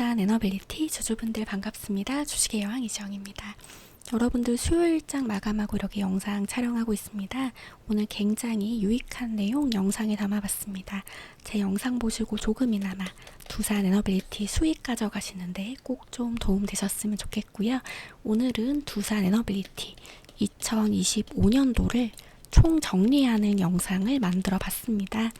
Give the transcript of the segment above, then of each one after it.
두산 에너빌리티 주주분들 반갑습니다. 주식의 여왕 이지영입니다. 여러분들 수요일장 마감하고 이렇게 영상 촬영하고 있습니다. 오늘 굉장히 유익한 내용 영상에 담아봤습니다. 제 영상 보시고 조금이나마 두산 에너빌리티 수익 가져가시는데 꼭 좀 도움 되셨으면 좋겠고요. 오늘은 두산 에너빌리티 2025년도를 총 정리하는 영상을 만들어 봤습니다.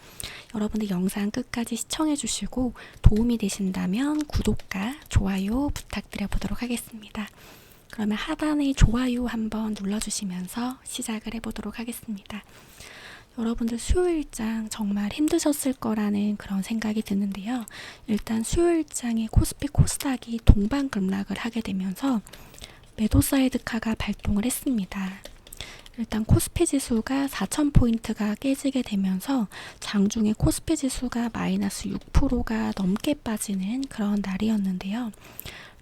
여러분들 영상 끝까지 시청해 주시고 도움이 되신다면 구독과 좋아요 부탁드려 보도록 하겠습니다. 그러면 하단에 좋아요 한번 눌러주시면서 시작을 해보도록 하겠습니다. 여러분들 수요일장 정말 힘드셨을 거라는 그런 생각이 드는데요. 일단 수요일장에 코스피 코스닥이 동반 급락을 하게 되면서 매도사이드카가 발동을 했습니다. 일단 코스피 지수가 4,000포인트가 깨지게 되면서 장중에 코스피 지수가 마이너스 6%가 넘게 빠지는 그런 날이었는데요.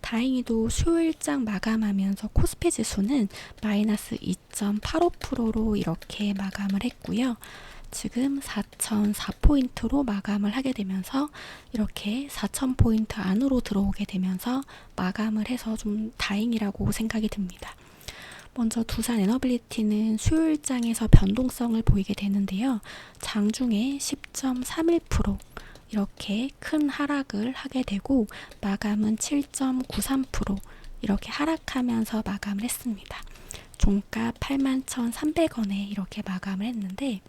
다행히도 수요일장 마감하면서 코스피 지수는 마이너스 2.85%로 이렇게 마감을 했고요. 지금 4,004포인트로 마감을 하게 되면서 이렇게 4,000포인트 안으로 들어오게 되면서 마감을 해서 좀 다행이라고 생각이 듭니다. 먼저 두산 에너빌리티는 수요일장에서 변동성을 보이게 되는데요. 장중에 10.31% 이렇게 큰 하락을 하게 되고 마감은 7.93% 이렇게 하락하면서 마감을 했습니다. 종가 81,300원에 이렇게 마감을 했는데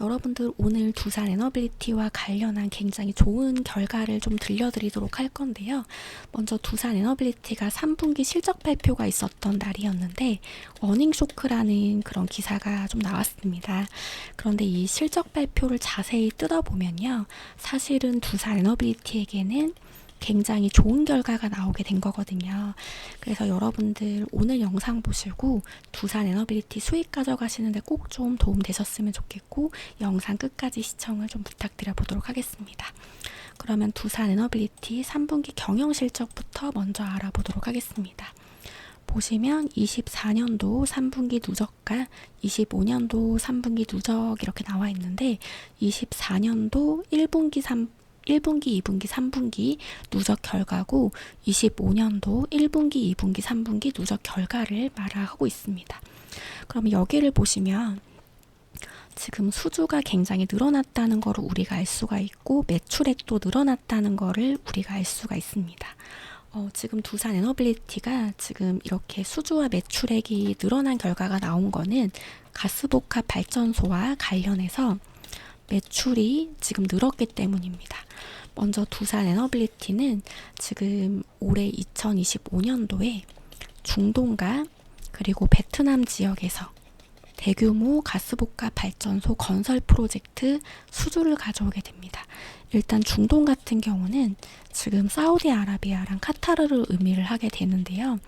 여러분들 오늘 두산 에너빌리티와 관련한 굉장히 좋은 결과를 좀 들려드리도록 할 건데요. 먼저 두산 에너빌리티가 3분기 실적 발표가 있었던 날이었는데 어닝 쇼크라는 그런 기사가 좀 나왔습니다. 그런데 이 실적 발표를 자세히 뜯어보면요. 사실은 두산 에너빌리티에게는 굉장히 좋은 결과가 나오게 된 거거든요. 그래서 여러분들 오늘 영상 보시고 두산 에너빌리티 수익 가져가시는데 꼭 좀 도움 되셨으면 좋겠고 영상 끝까지 시청을 좀 부탁드려 보도록 하겠습니다. 그러면 두산 에너빌리티 3분기 경영 실적부터 먼저 알아보도록 하겠습니다. 보시면 24년도 3분기 누적과 25년도 3분기 누적 이렇게 나와 있는데 24년도 1분기 3 1분기, 2분기, 3분기 누적 결과고 25년도 1분기, 2분기, 3분기 누적 결과를 말하고 있습니다. 그럼 여기를 보시면 지금 수주가 굉장히 늘어났다는 것을 우리가 알 수가 있고 매출액도 늘어났다는 것을 우리가 알 수가 있습니다. 어, 지금 두산 에너빌리티가 지금 이렇게 수주와 매출액이 늘어난 결과가 나온 거는 가스복합 발전소와 관련해서 매출이 지금 늘었기 때문입니다. 먼저 두산 에너빌리티는 지금 올해 2025년도에 중동과 그리고 베트남 지역에서 대규모 가스복합 발전소 건설 프로젝트 수주를 가져오게 됩니다. 일단 중동 같은 경우는 지금 사우디아라비아랑 카타르를 의미를 하게 되는데요.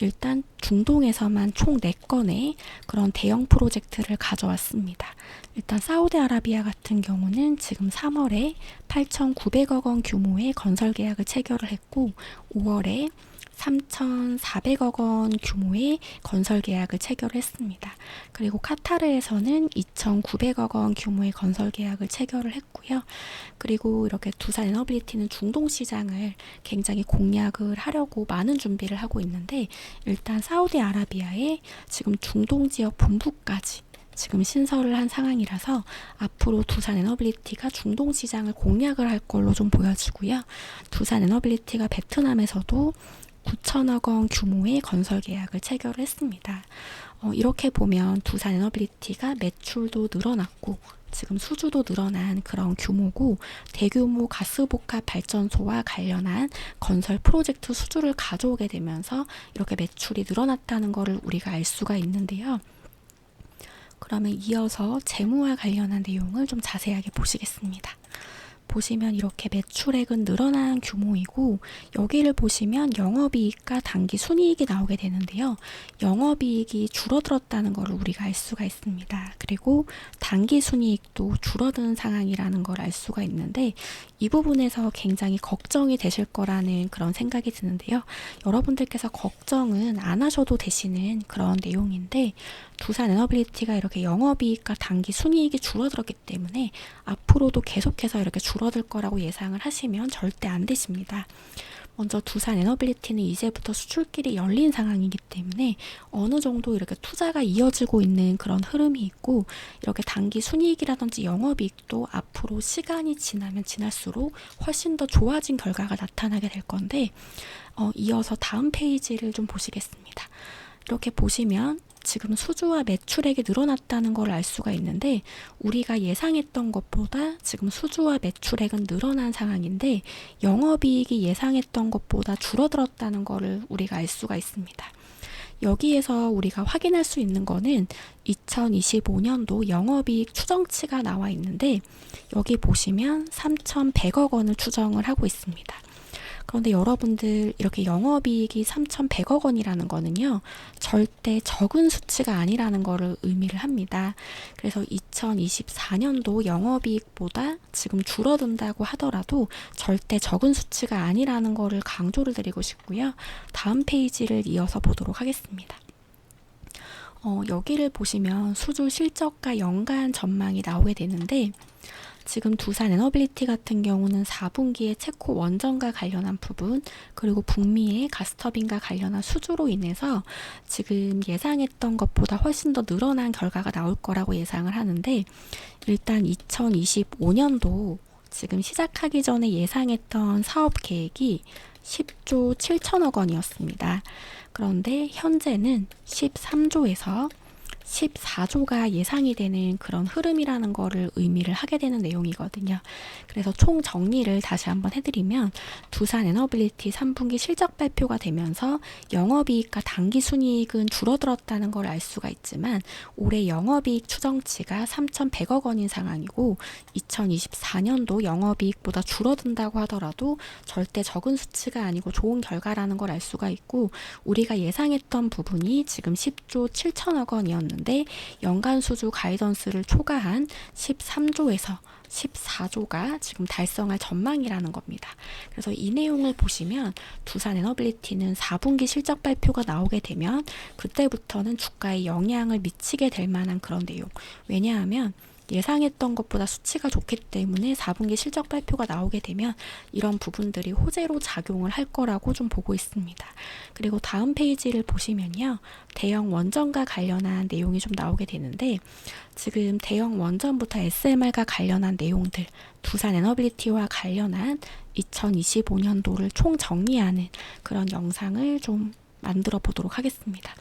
일단 중동에서만 총 4건의 그런 대형 프로젝트를 가져왔습니다. 일단 사우디아라비아 같은 경우는 지금 3월에 8,900억 원 규모의 건설 계약을 체결을 했고 5월에 3,400억 원 규모의 건설 계약을 체결했습니다. 그리고 카타르에서는 2,900억 원 규모의 건설 계약을 체결을 했고요. 그리고 이렇게 두산 에너빌리티는 중동 시장을 굉장히 공략을 하려고 많은 준비를 하고 있는데 일단 사우디아라비아에 지금 중동 지역 본부까지 지금 신설을 한 상황이라서 앞으로 두산 에너빌리티가 중동 시장을 공략을 할 걸로 좀 보여지고요. 두산 에너빌리티가 베트남에서도 9천억 원 규모의 건설 계약을 체결을 했습니다. 어, 이렇게 보면 두산 에너빌리티가 매출도 늘어났고 지금 수주도 늘어난 그런 규모고 대규모 가스복합 발전소와 관련한 건설 프로젝트 수주를 가져오게 되면서 이렇게 매출이 늘어났다는 것을 우리가 알 수가 있는데요. 그러면 이어서 재무와 관련한 내용을 좀 자세하게 보시겠습니다. 보시면 이렇게 매출액은 늘어난 규모이고 여기를 보시면 영업이익과 단기 순이익이 나오게 되는데요. 영업이익이 줄어들었다는 것을 우리가 알 수가 있습니다. 그리고 단기 순이익도 줄어든 상황이라는 걸 알 수가 있는데 이 부분에서 굉장히 걱정이 되실 거라는 그런 생각이 드는데요. 여러분들께서 걱정은 안 하셔도 되시는 그런 내용인데 두산 에너빌리티가 이렇게 영업이익과 단기 순이익이 줄어들었기 때문에 앞으로도 계속해서 이렇게 줄어들 거라고 예상을 하시면 절대 안 되십니다. 먼저 두산 에너빌리티는 이제부터 수출길이 열린 상황이기 때문에 어느 정도 이렇게 투자가 이어지고 있는 그런 흐름이 있고 이렇게 단기 순이익이라든지 영업이익도 앞으로 시간이 지나면 지날수록 훨씬 더 좋아진 결과가 나타나게 될 건데 어, 이어서 다음 페이지를 좀 보시겠습니다. 이렇게 보시면 지금 수주와 매출액이 늘어났다는 걸 알 수가 있는데 우리가 예상했던 것보다 지금 수주와 매출액은 늘어난 상황인데 영업이익이 예상했던 것보다 줄어들었다는 거를 우리가 알 수가 있습니다. 여기에서 우리가 확인할 수 있는 거는 2025년도 영업이익 추정치가 나와 있는데 여기 보시면 3,100억 원을 추정을 하고 있습니다. 그런데 여러분들 이렇게 영업이익이 3,100억 원이라는 거는요. 절대 적은 수치가 아니라는 거를 의미를 합니다. 그래서 2024년도 영업이익보다 지금 줄어든다고 하더라도 절대 적은 수치가 아니라는 거를 강조를 드리고 싶고요. 다음 페이지를 이어서 보도록 하겠습니다. 어, 여기를 보시면 수주 실적과 연간 전망이 나오게 되는데 지금 두산 에너빌리티 같은 경우는 4분기에 체코 원전과 관련한 부분 그리고 북미의 가스터빈과 관련한 수주로 인해서 지금 예상했던 것보다 훨씬 더 늘어난 결과가 나올 거라고 예상을 하는데 일단 2025년도 지금 시작하기 전에 예상했던 사업 계획이 10조 7천억 원이었습니다. 그런데 현재는 13조에서 14조가 예상이 되는 그런 흐름이라는 거를 의미를 하게 되는 내용이거든요. 그래서 총 정리를 다시 한번 해드리면 두산 에너빌리티 3분기 실적 발표가 되면서 영업이익과 단기 순이익은 줄어들었다는 걸 알 수가 있지만 올해 영업이익 추정치가 3,100억 원인 상황이고 2024년도 영업이익보다 줄어든다고 하더라도 절대 적은 수치가 아니고 좋은 결과라는 걸 알 수가 있고 우리가 예상했던 부분이 지금 10조 7천억 원이었는데 연간 수주 가이던스를 초과한 13조에서 14조가 지금 달성할 전망이라는 겁니다. 그래서 이 내용을 보시면 두산 에너빌리티는 4분기 실적 발표가 나오게 되면 그때부터는 주가에 영향을 미치게 될 만한 그런 내용. 왜냐하면 예상했던 것보다 수치가 좋기 때문에 4분기 실적 발표가 나오게 되면 이런 부분들이 호재로 작용을 할 거라고 좀 보고 있습니다. 그리고 다음 페이지를 보시면요. 대형 원전과 관련한 내용이 좀 나오게 되는데 지금 대형 원전부터 SMR과 관련한 내용들, 두산 에너빌리티와 관련한 2025년도를 총 정리하는 그런 영상을 좀 만들어 보도록 하겠습니다.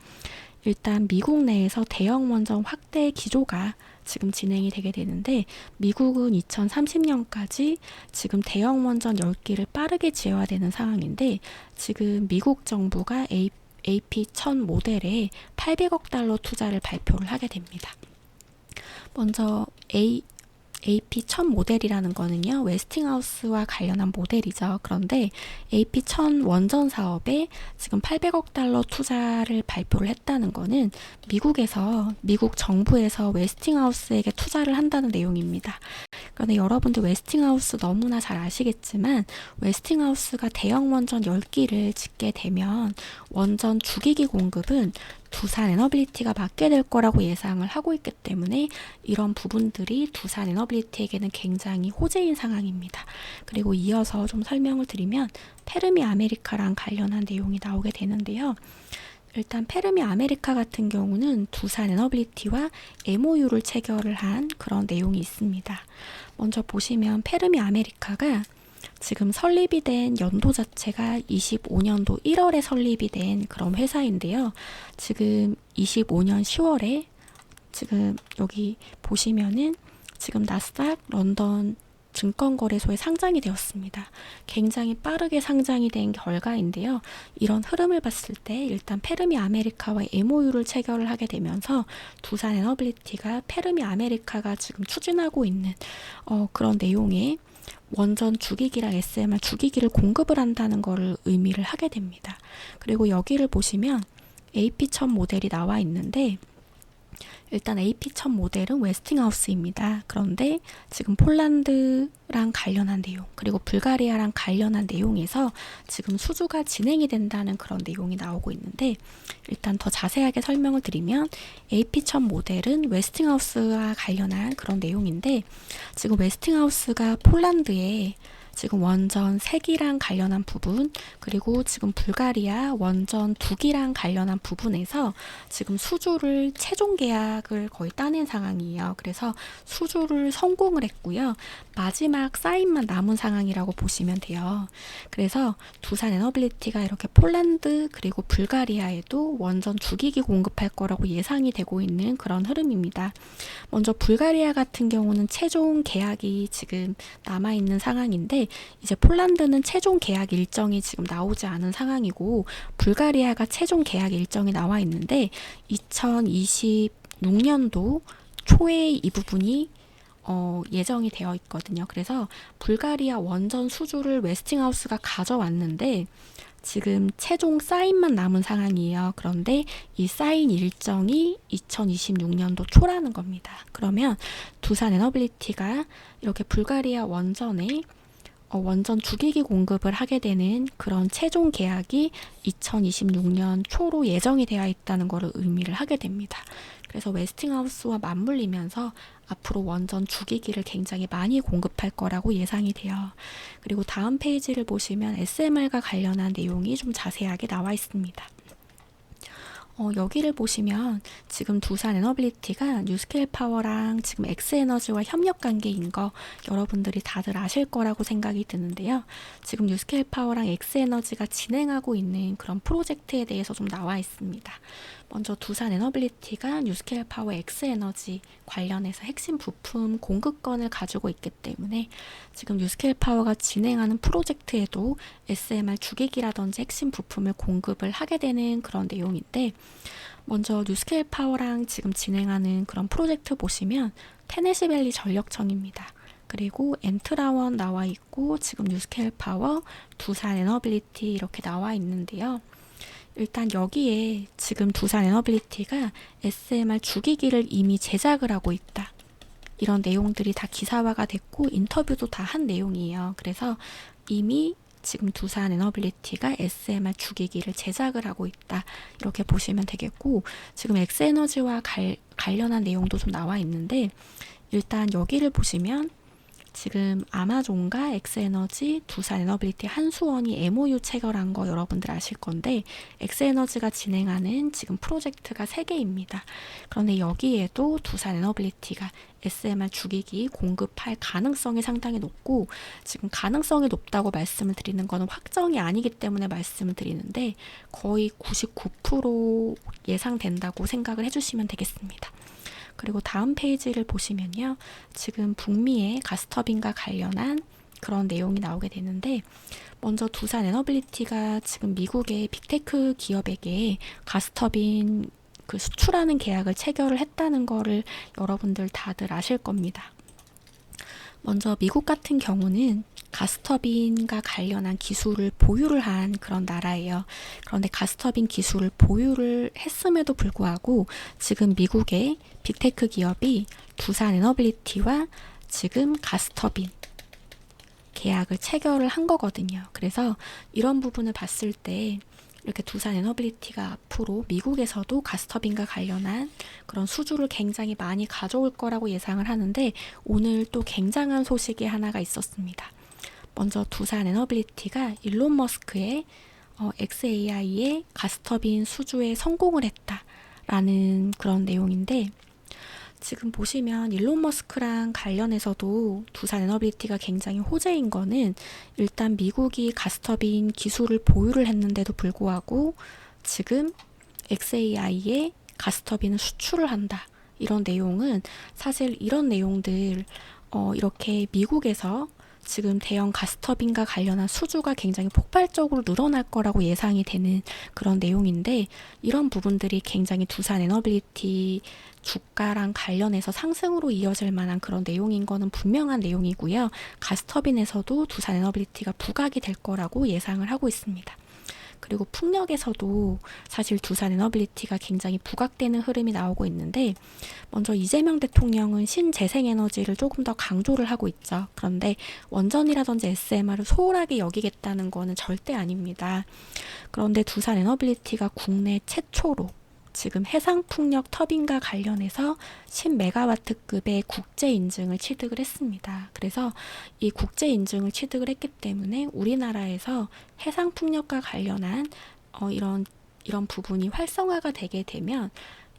일단 미국 내에서 대형 원전 확대 기조가 지금 진행이 되게 되는데 미국은 2030년까지 지금 대형 원전 10기를 빠르게 지어야 되는 상황인데 지금 미국 정부가 A, AP1000 모델에 800억 달러 투자를 발표를 하게 됩니다. 먼저 A AP1000 모델이라는 거는요, 웨스팅하우스와 관련한 모델이죠. 그런데 AP1000 원전 사업에 지금 800억 달러 투자를 발표를 했다는 거는 미국에서, 미국 정부에서 웨스팅하우스에게 투자를 한다는 내용입니다. 그런데 여러분들 웨스팅하우스 너무나 잘 아시겠지만, 웨스팅하우스가 대형 원전 10기를 짓게 되면 원전 주기기 공급은 두산 에너빌리티가 맡게 될 거라고 예상을 하고 있기 때문에 이런 부분들이 두산 에너빌리티에게는 굉장히 호재인 상황입니다. 그리고 이어서 좀 설명을 드리면 페르미 아메리카랑 관련한 내용이 나오게 되는데요. 일단 페르미 아메리카 같은 경우는 두산 에너빌리티와 MOU를 체결을 한 그런 내용이 있습니다. 먼저 보시면 페르미 아메리카가 지금 설립이 된 연도 자체가 25년도 1월에 설립이 된 그런 회사인데요. 지금 25년 10월에 지금 여기 보시면은 지금 나스닥 런던 증권거래소에 상장이 되었습니다. 굉장히 빠르게 상장이 된 결과인데요. 이런 흐름을 봤을 때 일단 페르미 아메리카와 MOU를 체결을 하게 되면서 두산 에너빌리티가 페르미 아메리카가 지금 추진하고 있는 어, 그런 내용의 원전 주기기랑 SMR 주기기를 공급을 한다는 것을 의미를 하게 됩니다. 그리고 여기를 보시면 AP1000 모델이 나와 있는데 일단 AP1000 모델은 웨스팅하우스입니다. 그런데 지금 폴란드랑 관련한 내용, 그리고 불가리아랑 관련한 내용에서 지금 수주가 진행이 된다는 그런 내용이 나오고 있는데 일단 더 자세하게 설명을 드리면 AP1000 모델은 웨스팅하우스와 관련한 그런 내용인데 지금 웨스팅하우스가 폴란드에 지금 원전 3기랑 관련한 부분, 그리고 지금 불가리아 원전 2기랑 관련한 부분에서 지금 수주를 최종 계약을 거의 따낸 상황이에요. 그래서 수주를 성공을 했고요. 마지막 사인만 남은 상황이라고 보시면 돼요. 그래서 두산 에너빌리티가 이렇게 폴란드 그리고 불가리아에도 원전 주기기 공급할 거라고 예상이 되고 있는 그런 흐름입니다. 먼저 불가리아 같은 경우는 최종 계약이 지금 남아 있는 상황인데 이제 폴란드는 최종 계약 일정이 지금 나오지 않은 상황이고 불가리아가 최종 계약 일정이 나와 있는데 2026년도 초에 이 부분이 어, 예정이 되어 있거든요. 그래서 불가리아 원전 수주를 웨스팅하우스가 가져왔는데 지금 최종 사인만 남은 상황이에요. 그런데 이 사인 일정이 2026년도 초라는 겁니다. 그러면 두산 에너빌리티가 이렇게 불가리아 원전에 어, 원전 주기기 공급을 하게 되는 그런 최종 계약이 2026년 초로 예정이 되어 있다는 것을 의미를 하게 됩니다. 그래서 웨스팅하우스와 맞물리면서 앞으로 원전 주기기를 굉장히 많이 공급할 거라고 예상이 돼요. 그리고 다음 페이지를 보시면 SMR과 관련한 내용이 좀 자세하게 나와 있습니다. 어, 여기를 보시면 지금 두산 에너빌리티가 뉴스케일 파워랑 지금 엑스에너지와 협력 관계인 거 여러분들이 다들 아실 거라고 생각이 드는데요. 지금 뉴스케일 파워랑 엑스에너지가 진행하고 있는 그런 프로젝트에 대해서 좀 나와 있습니다. 먼저 두산 에너빌리티가 뉴스케일 파워 엑스에너지 관련해서 핵심 부품 공급권을 가지고 있기 때문에 지금 뉴스케일 파워가 진행하는 프로젝트에도 SMR 주객이라든지 핵심 부품을 공급을 하게 되는 그런 내용인데 먼저 뉴스케일 파워랑 지금 진행하는 그런 프로젝트 보시면 테네시밸리 전력청입니다. 그리고 엔트라원 나와 있고 지금 뉴스케일 파워, 두산 에너빌리티 이렇게 나와 있는데요. 일단 여기에 지금 두산 에너빌리티가 SMR 주기기를 이미 제작을 하고 있다. 이런 내용들이 다 기사화가 됐고 인터뷰도 다 한 내용이에요. 그래서 이미 지금 두산 에너빌리티가 SMR 주기기를 제작을 하고 있다. 이렇게 보시면 되겠고 지금 엑스에너지와 관련한 내용도 좀 나와 있는데 일단 여기를 보시면 지금 아마존과 엑스에너지, 두산 에너빌리티 한수원이 MOU 체결한 거 여러분들 아실 건데 엑스에너지가 진행하는 지금 프로젝트가 3개입니다. 그런데 여기에도 두산 에너빌리티가 SMR 주기기 공급할 가능성이 상당히 높고 지금 가능성이 높다고 말씀을 드리는 거는 확정이 아니기 때문에 말씀을 드리는데 거의 99% 예상된다고 생각을 해주시면 되겠습니다. 그리고 다음 페이지를 보시면요. 지금 북미의 가스터빈과 관련한 그런 내용이 나오게 되는데 먼저 두산 에너빌리티가 지금 미국의 빅테크 기업에게 가스터빈 그 수출하는 계약을 체결을 했다는 거를 여러분들 다들 아실 겁니다. 먼저 미국 같은 경우는 가스터빈과 관련한 기술을 보유를 한 그런 나라예요. 그런데 가스터빈 기술을 보유를 했음에도 불구하고 지금 미국의 빅테크 기업이 두산 에너빌리티와 지금 가스터빈 계약을 체결을 한 거거든요. 그래서 이런 부분을 봤을 때 이렇게 두산 에너빌리티가 앞으로 미국에서도 가스터빈과 관련한 그런 수주를 굉장히 많이 가져올 거라고 예상을 하는데 오늘 또 굉장한 소식이 하나가 있었습니다. 먼저 두산 에너빌리티가 일론 머스크의 어, XAI의 가스터빈 수주에 성공을 했다라는 그런 내용인데 지금 보시면 일론 머스크랑 관련해서도 두산 에너빌리티가 굉장히 호재인 거는 일단 미국이 가스터빈 기술을 보유를 했는데도 불구하고 지금 XAI에 가스터빈을 수출을 한다. 이런 내용은 사실 이런 내용들 어, 이렇게 미국에서 지금 대형 가스터빈과 관련한 수주가 굉장히 폭발적으로 늘어날 거라고 예상이 되는 그런 내용인데 이런 부분들이 굉장히 두산 에너빌리티 주가랑 관련해서 상승으로 이어질 만한 그런 내용인 거는 분명한 내용이고요. 가스터빈에서도 두산 에너빌리티가 부각이 될 거라고 예상을 하고 있습니다. 그리고 풍력에서도 사실 두산 에너빌리티가 굉장히 부각되는 흐름이 나오고 있는데 먼저 이재명 대통령은 신재생 에너지를 조금 더 강조를 하고 있죠. 그런데 원전이라든지 SMR을 소홀하게 여기겠다는 거는 절대 아닙니다. 그런데 두산 에너빌리티가 국내 최초로 지금 해상풍력 터빈과 관련해서 10메가와트급의 국제 인증을 취득을 했습니다. 그래서 이 국제 인증을 취득을 했기 때문에 우리나라에서 해상풍력과 관련한 어, 이런 이런 부분이 활성화가 되게 되면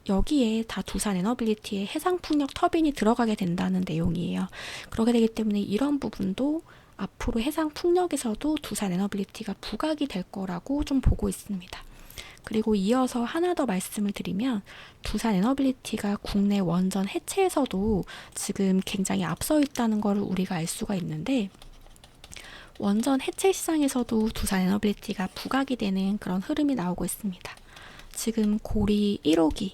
여기에 다 두산 에너빌리티의 해상풍력 터빈이 들어가게 된다는 내용이에요. 그렇게 되기 때문에 이런 부분도 앞으로 해상 풍력에서도 두산 에너빌리티가 부각이 될 거라고 좀 보고 있습니다. 그리고 이어서 하나 더 말씀을 드리면 두산 에너빌리티가 국내 원전 해체에서도 지금 굉장히 앞서 있다는 것을 우리가 알 수가 있는데 원전 해체 시장에서도 두산 에너빌리티가 부각이 되는 그런 흐름이 나오고 있습니다. 지금 고리 1호기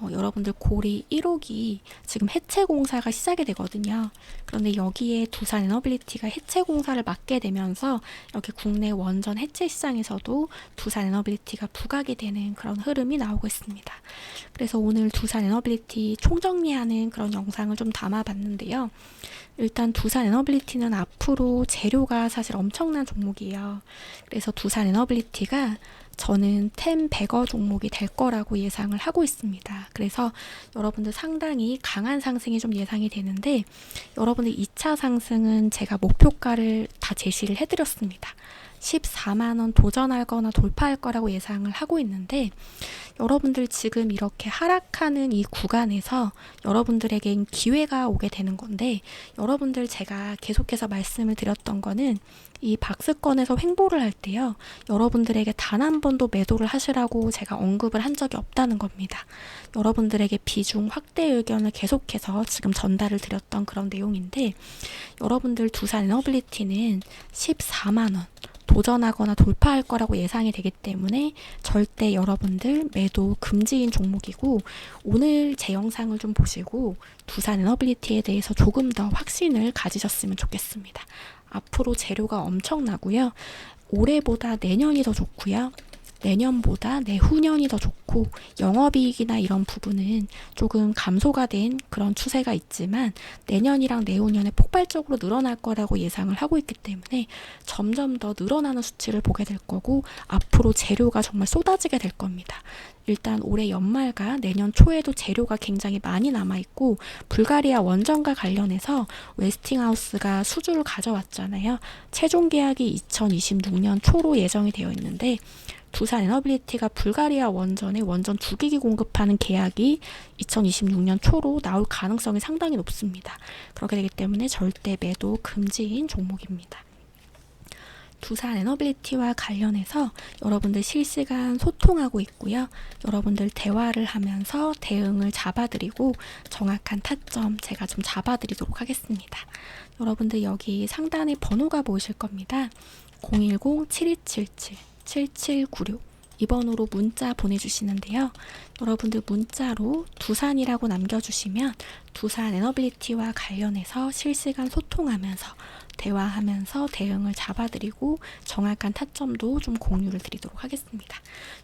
어, 여러분들 고리 1호기 지금 해체 공사가 시작이 되거든요. 그런데 여기에 두산 에너빌리티가 해체 공사를 맡게 되면서 이렇게 국내 원전 해체 시장에서도 두산 에너빌리티가 부각이 되는 그런 흐름이 나오고 있습니다. 그래서 오늘 두산 에너빌리티 총정리하는 그런 영상을 좀 담아봤는데요. 일단 두산 에너빌리티는 앞으로 재료가 사실 엄청난 종목이에요. 그래서 두산 에너빌리티가 저는 템 100어 종목이 될 거라고 예상을 하고 있습니다. 그래서 여러분들 상당히 강한 상승이 좀 예상이 되는데 여러분들 2차 상승은 제가 목표가를 다 제시를 해드렸습니다. 14만 원 도전하거나 돌파할 거라고 예상을 하고 있는데 여러분들 지금 이렇게 하락하는 이 구간에서 여러분들에겐 기회가 오게 되는 건데 여러분들 제가 계속해서 말씀을 드렸던 거는 이 박스권에서 횡보를 할 때요 여러분들에게 단 한 번도 매도를 하시라고 제가 언급을 한 적이 없다는 겁니다. 여러분들에게 비중 확대 의견을 계속해서 지금 전달을 드렸던 그런 내용인데 여러분들 두산 에너빌리티는 14만 원 도전하거나 돌파할 거라고 예상이 되기 때문에 절대 여러분들 매도 금지인 종목이고 오늘 제 영상을 좀 보시고 두산 에너빌리티에 대해서 조금 더 확신을 가지셨으면 좋겠습니다. 앞으로 재료가 엄청나고요. 올해보다 내년이 더 좋고요. 내년보다 내후년이 더 좋고 영업이익이나 이런 부분은 조금 감소가 된 그런 추세가 있지만 내년이랑 내후년에 폭발적으로 늘어날 거라고 예상을 하고 있기 때문에 점점 더 늘어나는 수치를 보게 될 거고 앞으로 재료가 정말 쏟아지게 될 겁니다. 일단 올해 연말과 내년 초에도 재료가 굉장히 많이 남아 있고 불가리아 원전과 관련해서 웨스팅하우스가 수주를 가져왔잖아요. 최종 계약이 2026년 초로 예정이 되어 있는데 두산 에너빌리티가 불가리아 원전에 원전 두 기기 공급하는 계약이 2026년 초로 나올 가능성이 상당히 높습니다. 그렇게 되기 때문에 절대 매도 금지인 종목입니다. 두산 에너빌리티와 관련해서 여러분들 실시간 소통하고 있고요. 여러분들 대화를 하면서 대응을 잡아드리고 정확한 타점 제가 좀 잡아드리도록 하겠습니다. 여러분들 여기 상단에 번호가 보이실 겁니다. 010-7277-7796 이 번호로 문자 보내주시는데요. 여러분들 문자로 두산이라고 남겨주시면 두산 에너빌리티와 관련해서 실시간 소통하면서 대화하면서 대응을 잡아드리고 정확한 타점도 좀 공유를 드리도록 하겠습니다.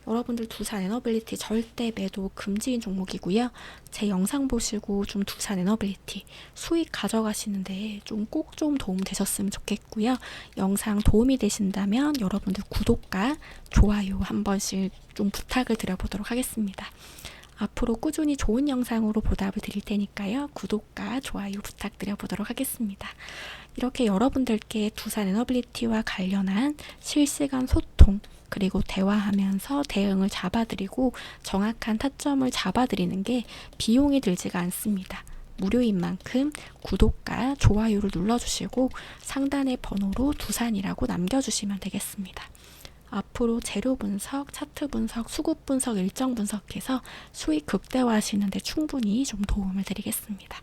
여러분들 두산 에너빌리티 절대 매도 금지인 종목이고요. 제 영상 보시고 좀 두산 에너빌리티 수익 가져가시는데 좀 꼭 좀 도움 되셨으면 좋겠고요. 영상 도움이 되신다면 여러분들 구독과 좋아요 한 번씩 좀 부탁을 드려보도록 하겠습니다. 앞으로 꾸준히 좋은 영상으로 보답을 드릴 테니까요. 구독과 좋아요 부탁드려 보도록 하겠습니다. 이렇게 여러분들께 두산 에너빌리티와 관련한 실시간 소통 그리고 대화하면서 대응을 잡아드리고 정확한 타점을 잡아드리는 게 비용이 들지가 않습니다. 무료인 만큼 구독과 좋아요를 눌러주시고 상단의 번호로 두산이라고 남겨주시면 되겠습니다. 앞으로 재료 분석, 차트 분석, 수급 분석, 일정 분석해서 수익 극대화하시는데 충분히 좀 도움을 드리겠습니다.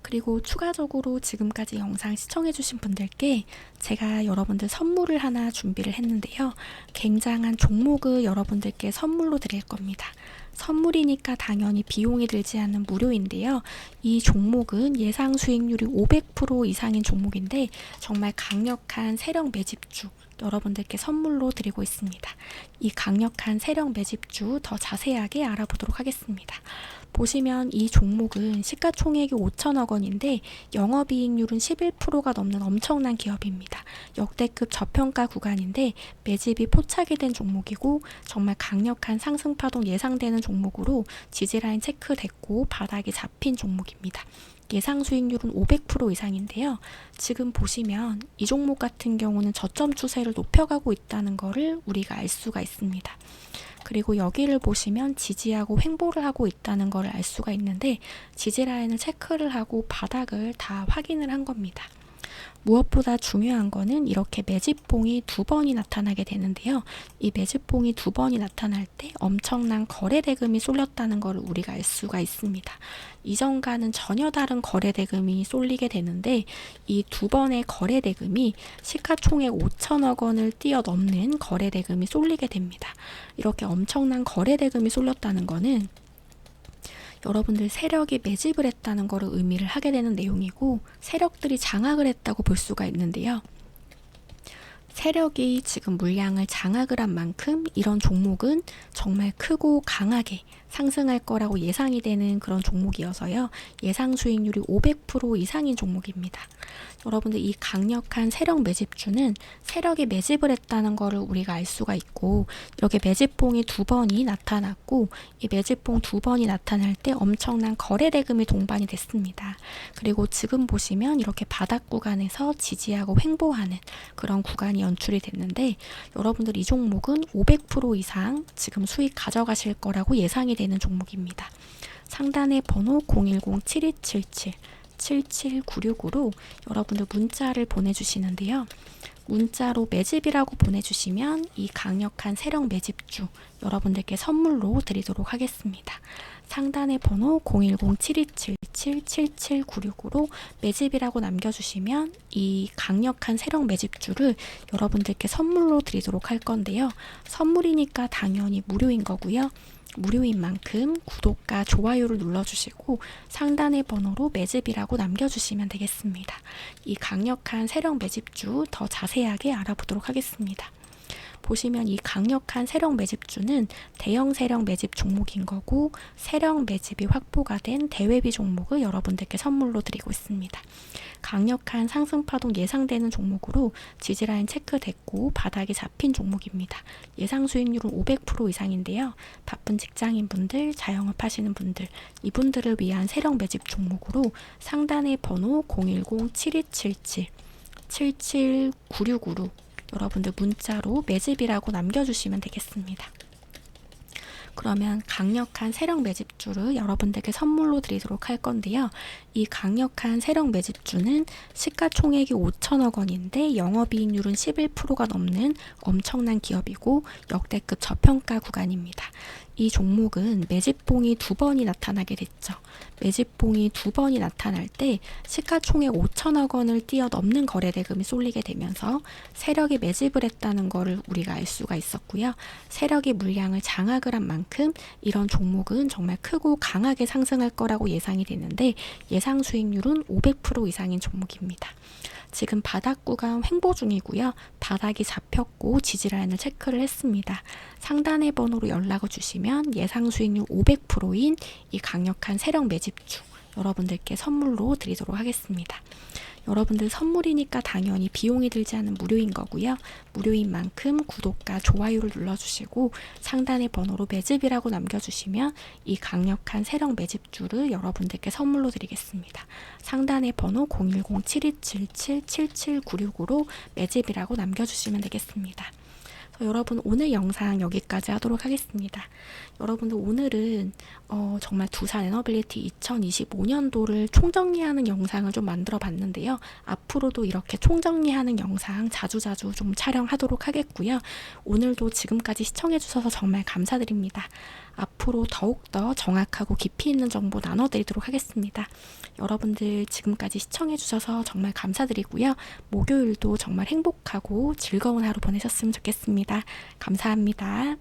그리고 추가적으로 지금까지 영상 시청해주신 분들께 제가 여러분들 선물을 하나 준비를 했는데요. 굉장한 종목을 여러분들께 선물로 드릴 겁니다. 선물이니까 당연히 비용이 들지 않는 무료인데요. 이 종목은 예상 수익률이 500% 이상인 종목인데 정말 강력한 세력 매집주 여러분들께 선물로 드리고 있습니다. 이 강력한 세력 매집주 더 자세하게 알아보도록 하겠습니다. 보시면 이 종목은 시가총액이 5천억 원인데 영업이익률은 11%가 넘는 엄청난 기업입니다. 역대급 저평가 구간인데 매집이 포착이 된 종목이고 정말 강력한 상승 파동 예상되는 종목으로 지지라인 체크됐고 바닥이 잡힌 종목입니다. 예상 수익률은 500% 이상인데요. 지금 보시면 이 종목 같은 경우는 저점 추세를 높여가고 있다는 것을 우리가 알 수가 있습니다. 그리고 여기를 보시면 지지하고 횡보를 하고 있다는 걸알 수가 있는데 지지 라인을 체크를 하고 바닥을 다 확인을 한 겁니다. 무엇보다 중요한 거는 이렇게 매집봉이 두 번이 나타나게 되는데요. 이 매집봉이 두 번이 나타날 때 엄청난 거래 대금이 쏠렸다는 것을 우리가 알 수가 있습니다. 이전과는 전혀 다른 거래 대금이 쏠리게 되는데 이 두 번의 거래 대금이 시가총액 5천억 원을 뛰어넘는 거래 대금이 쏠리게 됩니다. 이렇게 엄청난 거래 대금이 쏠렸다는 거는 여러분들 세력이 매집을 했다는 것을 의미를 하게 되는 내용이고 세력들이 장악을 했다고 볼 수가 있는데요. 세력이 지금 물량을 장악을 한 만큼 이런 종목은 정말 크고 강하게 상승할 거라고 예상이 되는 그런 종목이어서요. 예상 수익률이 500% 이상인 종목입니다. 여러분들 이 강력한 세력 매집주는 세력이 매집을 했다는 것을 우리가 알 수가 있고 이렇게 매집봉이 두 번이 나타났고 이 매집봉 두 번이 나타날 때 엄청난 거래 대금이 동반이 됐습니다. 그리고 지금 보시면 이렇게 바닥 구간에서 지지하고 횡보하는 그런 구간이 연출이 됐는데 여러분들 이 종목은 500% 이상 지금 수익 가져가실 거라고 예상이 되는 종목입니다. 상단의 번호 010-7277 7796으로 여러분들 문자를 보내주시는데요. 문자로 매집이라고 보내주시면 이 강력한 세력 매집주 여러분들께 선물로 드리도록 하겠습니다. 상단의 번호 010-7277-7796으로 매집이라고 남겨주시면 이 강력한 세력 매집주를 여러분들께 선물로 드리도록 할 건데요. 선물이니까 당연히 무료인 거고요. 무료인 만큼 구독과 좋아요를 눌러주시고 상단의 번호로 매집이라고 남겨주시면 되겠습니다. 이 강력한 세력 매집주 더 자세하게 알아보도록 하겠습니다. 보시면 이 강력한 세력 매집주는 대형 세력 매집 종목인 거고 세력 매집이 확보가 된 대외비 종목을 여러분들께 선물로 드리고 있습니다. 강력한 상승 파동 예상되는 종목으로 지지라인 체크됐고 바닥이 잡힌 종목입니다. 예상 수익률은 500% 이상인데요. 바쁜 직장인 분들, 자영업 하시는 분들, 이분들을 위한 세력 매집 종목으로 상단의 번호 010-7277 7796으로 여러분들 문자로 매집이라고 남겨주시면 되겠습니다. 그러면 강력한 세력 매집주를 여러분들께 선물로 드리도록 할 건데요. 이 강력한 세력 매집주는 시가총액이 5천억 원인데 영업이익률은 11%가 넘는 엄청난 기업이고 역대급 저평가 구간입니다. 이 종목은 매집봉이 두 번이 나타나게 됐죠. 매집봉이 두 번이 나타날 때 시가총액 5천억 원을 뛰어넘는 거래 대금이 쏠리게 되면서 세력이 매집을 했다는 것을 우리가 알 수가 있었고요. 세력이 물량을 장악을 한 만큼 이런 종목은 정말 크고 강하게 상승할 거라고 예상이 되는데 예상 수익률은 500% 이상인 종목입니다. 지금 바닥 구간 횡보 중이고요. 바닥이 잡혔고 지지라인을 체크를 했습니다. 상단의 번호로 연락을 주시면 예상 수익률 500%인 이 강력한 세력 매집주 여러분들께 선물로 드리도록 하겠습니다. 여러분들 선물이니까 당연히 비용이 들지 않은 무료인 거고요. 무료인 만큼 구독과 좋아요를 눌러주시고 상단의 번호로 매집이라고 남겨주시면 이 강력한 세력 매집주를 여러분들께 선물로 드리겠습니다. 상단의 번호 010-7277-7796으로 매집이라고 남겨주시면 되겠습니다. 여러분 오늘 영상 여기까지 하도록 하겠습니다. 여러분들 오늘은 어, 정말 두산 에너빌리티 2025년도를 총정리하는 영상을 좀 만들어 봤는데요. 앞으로도 이렇게 총정리하는 영상 자주자주 좀 촬영하도록 하겠고요. 오늘도 지금까지 시청해 주셔서 정말 감사드립니다. 앞으로 더욱더 정확하고 깊이 있는 정보 나눠드리도록 하겠습니다. 여러분들 지금까지 시청해 주셔서 정말 감사드리고요. 목요일도 정말 행복하고 즐거운 하루 보내셨으면 좋겠습니다. 감사합니다.